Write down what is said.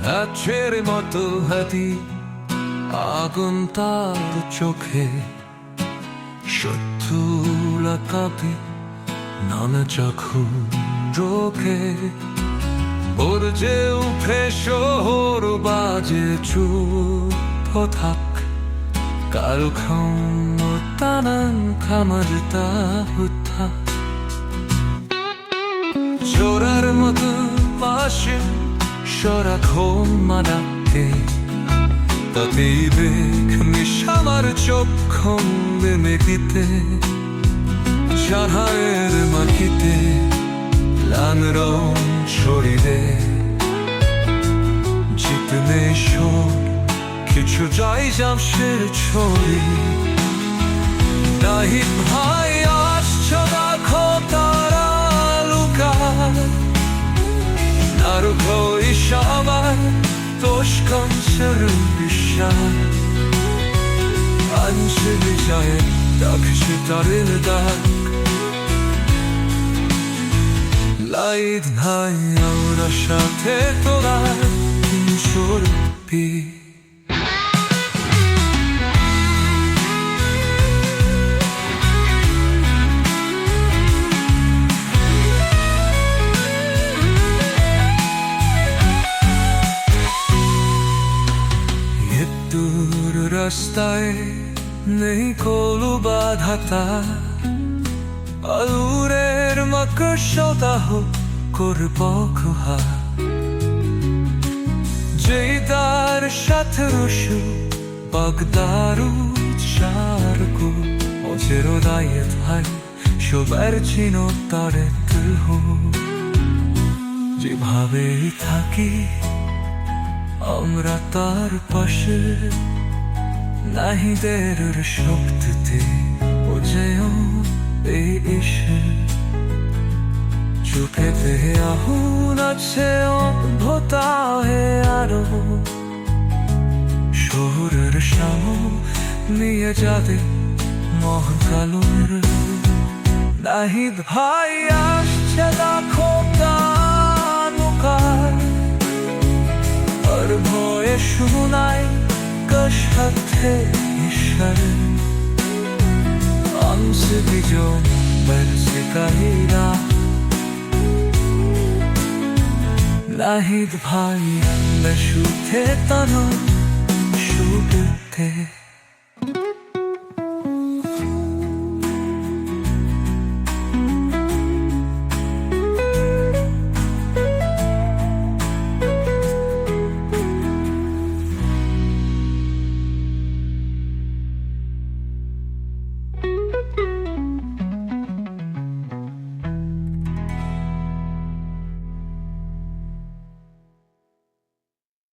মতো হাতি আগুন তার চোখে শত্রুলা কাঁপে নানা যখন রোখে ওর যে উঠে শহর বাজে চুপ থাক কারও ক্ষমতানান খামার তা হুথা চোরার মতো পাশে সরা ঘুমা ডাকে তাতেই বেগ নিশামার চোখ মেঘিতে চাহারের মাটিতে লাল রং ছড়িলে। জিতলে শোর কিছু যাই জামশের ছড়ি, নাহি ভাই 도시건설을 비샤 안실리자에 딱시 다리는 다 라이든 하야우라 샤테 또라 인쇼르비 দূর রাস্তায় নেই কলু বাধাতা আলুরের মকসদাহ কর খুহা যেই তার সাথে রসু বাগদারু চারকু দায়ে ভাই সবার চিনো তারে তুহ যেভাবে থাকি আমরা তার পাশে। নাহিদের শক্তিতে ও এই চোখে দেহে আহুন আছে অদ্ভুতা হে আরও। শহরের সাম নিয়ে যাবে মহকালুর। নাহিদ ভাই আসছে দেখো আর ভয়ে শোনাই সাথে ঈশ্বরে আমসে বিজন বরসে কাহিরা লাহিদ ভাই, আমরা সুখে তন সুখে